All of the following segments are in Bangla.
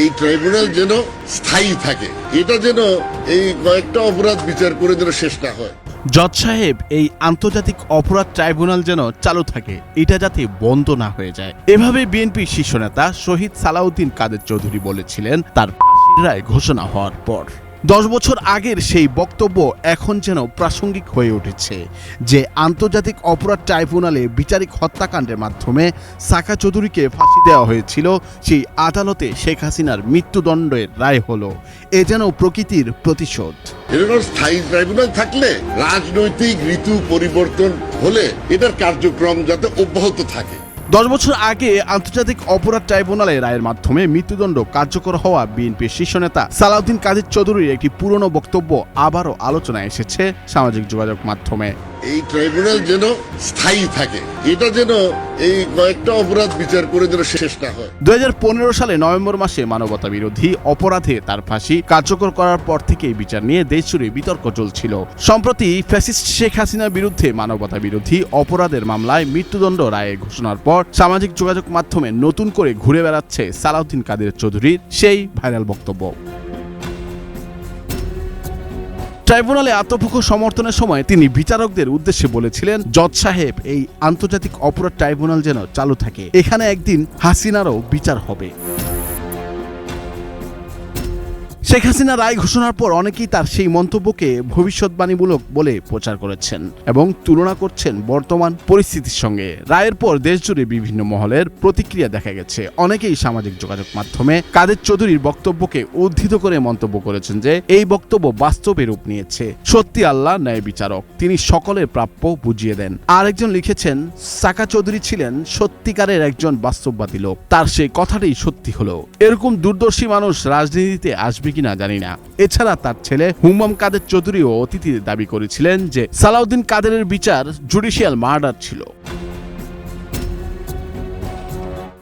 এই ট্রাইব্যুনাল যেন স্থায়ী থাকে। এটা যেন এই কয়েকটা অপরাধ বিচার করে যেন শেষ না হয়। জজ সাহেব, এই আন্তর্জাতিক অপরাধ ট্রাইব্যুনাল যেন চালু থাকে, এটা যাতে বন্ধ না হয়ে যায়। এভাবে বিএনপির শীর্ষ নেতা শহীদ সালাউদ্দিন কাদের চৌধুরী বলেছিলেন, তার রায় ঘোষণা হওয়ার পর। দশ বছর আগের সেই বক্তব্য এখন যেন প্রাসঙ্গিক হয়ে উঠেছে যে আন্তর্জাতিক অপরাধ ট্রাইব্যুনালে বিচারিক হত্যাকাণ্ডের মাধ্যমে সাকা চৌধুরীকে ফাঁসি দেওয়া হয়েছিল, সেই আদালতে শেখ হাসিনার মৃত্যুদণ্ডের রায় হলো। এ যেন প্রকৃতির প্রতিশোধ। স্থায়ী ট্রাইব্যুনাল থাকলে রাজনৈতিক ঋতু পরিবর্তন হলে এটার কার্যক্রম যাতে অব্যাহত থাকে। দশ বছর আগে আন্তর্জাতিক অপরাধ ট্রাইব্যুনালে রায়ের মাধ্যমে মৃত্যুদণ্ড কার্যকর হওয়া বিএনপির শীর্ষ নেতা সালাউদ্দিন কাদের চৌধুরীর একটি পুরনো বক্তব্য আবারও আলোচনায় এসেছে সামাজিক যোগাযোগ মাধ্যমে। এই ট্রাইব্যুনাল যেন স্থায়ী থাকে, এটা যেন এই কয়েকটা অপরাধ বিচার করে যেন শেষ না হয়। দু সালে নভেম্বর মাসে মানবতা বিরোধী অপরাধে তার ফাঁসি কার্যকর করার পর থেকেই বিচার নিয়ে দেশজুড়ে বিতর্ক চলছিল। সম্প্রতি ফ্যাসিস্ট শেখ হাসিনার বিরুদ্ধে মানবতা বিরোধী অপরাধের মামলায় মৃত্যুদণ্ড রায়ে ঘোষণার পর সামাজিক যোগাযোগ মাধ্যমে নতুন করে ঘুরে বেড়াচ্ছে সালাউদ্দিন কাদের চৌধুরীর সেই ভাইরাল বক্তব্য। ট্রাইব্যুনালে আত্মপক্ষ সমর্থনের সময় তিনি বিচারকদের উদ্দেশ্যে বলেছিলেন, জজ সাহেব, এই আন্তর্জাতিক অপরাধ ট্রাইব্যুনাল যেন চালু থাকে। এখানে একদিন হাসিনারও বিচার হবে। শেখ হাসিনা রায় ঘোষণার পর অনেকেই তার সেই মন্তব্যকে ভবিষ্যৎবাণীমূলক বলে প্রচার করেছেন এবং তুলনা করছেন বর্তমান পরিস্থিতির সঙ্গে। রায়ের পর দেশজুড়ে বিভিন্ন মহলের প্রতিক্রিয়া দেখা গেছে। অনেকেই সামাজিক যোগাযোগ মাধ্যমে কাদের চৌধুরীর বক্তব্যকে উদ্ধৃত করে মন্তব্য করেছেন যে, এই বক্তব্য বাস্তবে রূপ নিয়েছে। সত্যি আল্লাহ, ন্যায় বিচারক। তিনি সকলের প্রাপ্য বুঝিয়ে দেন। আরেকজন লিখেছেন, সাকা চৌধুরী ছিলেন সত্যিকারের একজন বাস্তববাদী লোক। তার সেই কথাটাই সত্যি হলো। এরকম দূরদর্শী মানুষ রাজনীতিতে আসবে কিনা জানি না এছাড়া তার ছেলে হুমাম কাদের চৌধুরী ও অতিথিতে দাবি করেছিলেন যে সালাউদ্দিন কাদেরের বিচার জুডিশিয়াল মার্ডার ছিল।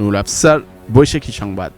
নুর আফসার, বৈশাখী সংবাদ।